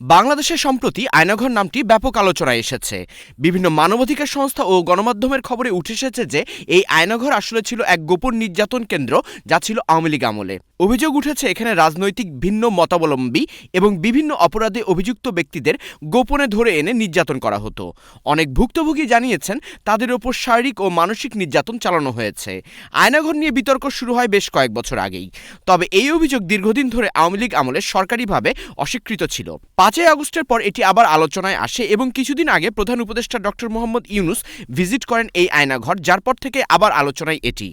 বাংলাদেশে সম্প্রতি আয়নাঘর নামটি ব্যাপক আলোচনায় এসেছে। বিভিন্ন মানবাধিকার সংস্থা ও গণমাধ্যমের খবরে উঠে এসেছে যে, এই আয়নাঘর আসলে ছিল এক গোপন নির্যাতন কেন্দ্র যা ছিল আওয়ামী লীগ আমলে। অভিযোগ উঠেছে, এখানে রাজনৈতিক ভিন্ন মতাবলম্বী এবং বিভিন্ন অপরাধে অভিযুক্ত ব্যক্তিদের গোপনে ধরে এনে নির্যাতন করা হতো। অনেক ভুক্তভোগী জানিয়েছেন, তাদের ওপর শারীরিক ও মানসিক নির্যাতন চালানো হয়েছে। আয়নাঘর নিয়ে বিতর্ক শুরু হয় বেশ কয়েক বছর আগেই। তবে এই অভিযোগ দীর্ঘদিন ধরে আওয়ামী লীগ আমলে সরকারিভাবে অস্বীকৃত ছিল। পাঁচই আগস্টের পর এটি আবার আলোচনায় আসে এবং কিছুদিন আগে প্রধান উপদেষ্টা ডক্টর মোহাম্মদ ইউনুস ভিজিট করেন এই আয়নাঘর, যার পর থেকে আবার আলোচনায় এটি।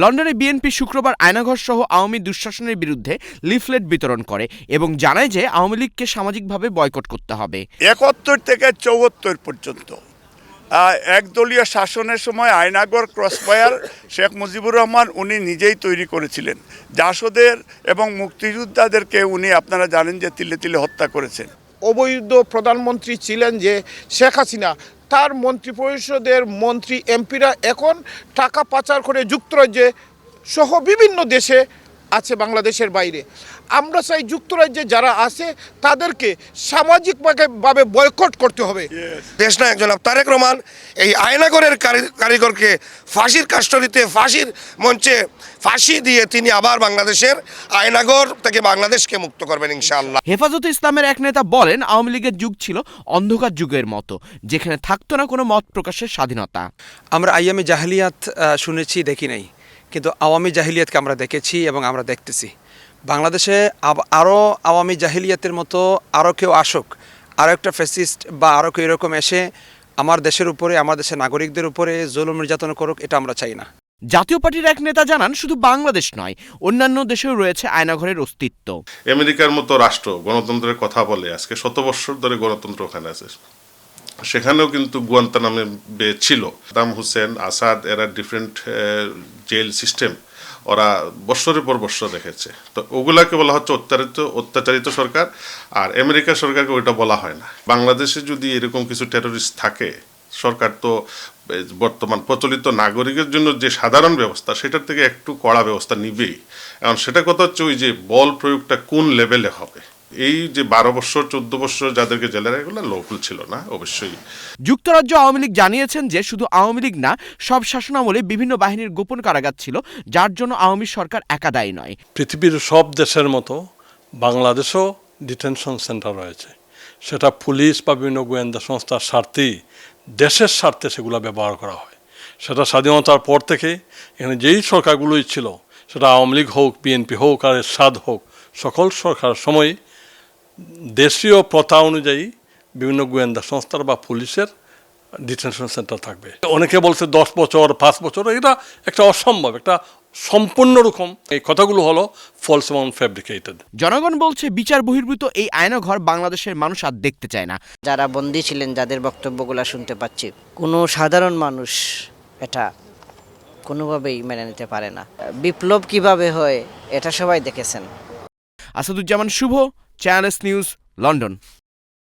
লন্ডনে বিএনপি শুক্রবার আয়নাঘর সহ আওয়ামী দুঃশাসনের বিরুদ্ধে লিফলেট বিতরণ করে এবং জানায় যে আওয়ামী লীগকে সামাজিকভাবে বয়কট করতে হবে। একাত্তর থেকে চৌহত্তর পর্যন্ত একদলীয় শাসনের সময় আয়নাগর ক্রসফায়ার শেখ মুজিবুর রহমান উনি নিজেই তৈরি করেছিলেন। জাসদের এবং মুক্তিযোদ্ধাদেরকে উনি আপনারা জানেন যে তিলে তিলে হত্যা করেছেন। অবৈধ প্রধানমন্ত্রী ছিলেন যে শেখ হাসিনা, তার মন্ত্রিপরিষদের মন্ত্রী এমপিরা এখন টাকা পাচার করে যুক্তরাজ্যে সহ বিভিন্ন দেশে আছে বাংলাদেশের বাইরে। আমরা চাই যুক্তরাজ্যে যারা আছে তাদেরকে সামাজিকভাবে ভাবে বয়কট করতে হবে। দেশনায়ক জনাব তারেক রহমান এই আয়নাগরের কারি- কারিগরকে ফাঁসির কাস্টডিতে ফাঁসির মঞ্চে ফাঁসি দিয়ে তিনি আবার বাংলাদেশের আয়নাগর থেকে বাংলাদেশকে মুক্ত করবেন ইনশাআল্লাহ। হেফাজতে ইসলামের এক নেতা বলেন আওয়ামী লীগের যুগ ছিল অন্ধকার যুগের মতো যেখানে থাকতো না কোনো মত প্রকাশের স্বাধীনতা। আমরা আইয়ামে জাহিলিয়াত শুনেছি দেখি নাই। কিন্তু আওয়ামী জাহিলিয়াতকে আমরা দেখেছি এবং আমরা দেখতেছি। বাংলাদেশে আরও আওয়ামী জাহিলিয়াতের মতো আরও কেউ আসুক আরও একটা ফেসিস্ট বা আরও কেউ এরকম এসে আমার দেশের উপরে আমার দেশের নাগরিকদের উপরে জুলুম নির্যাতন করুক এটা আমরা চাই না। জাতীয় পার্টির এক নেতা জানান শুধু বাংলাদেশ নয় অন্যান্য দেশেও রয়েছে আয়নাঘরের অস্তিত্ব। আমেরিকার মতো রাষ্ট্র গণতন্ত্রের কথা বলে আজকে শত বৎসর ধরে গণতন্ত্র ওখানে আছে। সেখানেও কিন্তু গুয়ান্তা নামে বে- ছিল। সাদাম হুসেন আসাদ এরা ডিফারেন্ট জেল সিস্টেম ওরা বৎসরের পর বৎসর রেখেছে। তো ওগুলাকে বলা হচ্ছে অত্যাচারিত অত্যাচারিত সরকার, আর আমেরিকা সরকারকে ওইটা বলা হয় না। বাংলাদেশে যদি এরকম কিছু টেরোরিস্ট থাকে, সরকার তো বর্তমান প্রচলিত নাগরিকের জন্য যে সাধারণ ব্যবস্থা, সেটার থেকে একটু কড়া ব্যবস্থা নিবেই। এখন সেটা কথা হচ্ছে ওই যে বল প্রয়োগটা কোন লেভেলে হবে? এই যে বারো বছর চোদ্দ বছর যাদেরকে জেলে এগুলো লৌকুল ছিল না অবশ্যই। যুক্তরাজ্য আওয়ামী লীগ জানিয়েছেন যে শুধু আওয়ামী লীগ না সব শাসনামলে বিভিন্ন বাহিনীর গোপন কারাগার ছিল যার জন্য আওয়ামী সরকার একা দায়ী নয়। পৃথিবীর সব দেশের মতো বাংলাদেশও ডিটেনশন সেন্টার রয়েছে। সেটা পুলিশ বা বিভিন্ন গোয়েন্দা সংস্থার স্বার্থেই দেশের স্বার্থে সেগুলো ব্যবহার করা হয়। সেটা স্বাধীনতার পর থেকে এখানে যেই সরকারগুলোই ছিল সেটা আওয়ামী লীগ হোক বিএনপি হোক আর এরশাদ হোক সকল সরকার সময় দেশীয় প্রথা অনুযায়ী বিভিন্ন গোয়েন্দা সংস্থার বা পুলিশের ডিটেনশন সেন্টার থাকবে। অনেকে বলছে দশ বছর পাঁচ বছর এটা একটা অসম্ভব একটা সম্পূর্ণ রকম এই কথাগুলো হলো ফলস এবং ফ্যাব্রিকেটেড জনগণ বলছে বিচার বহির্ভূত এই আয়নাঘর বাংলাদেশের মানুষ আর দেখতে চায় না। যারা বন্দী ছিলেন যাদের বক্তব্যগুলো শুনতে পাচ্ছি কোনো সাধারণ মানুষ এটা কোনোভাবেই মেনে নিতে পারে না। বিপ্লব কীভাবে হয় এটা সবাই দেখেছেন। Asaduzzaman Shuvo channel S news London.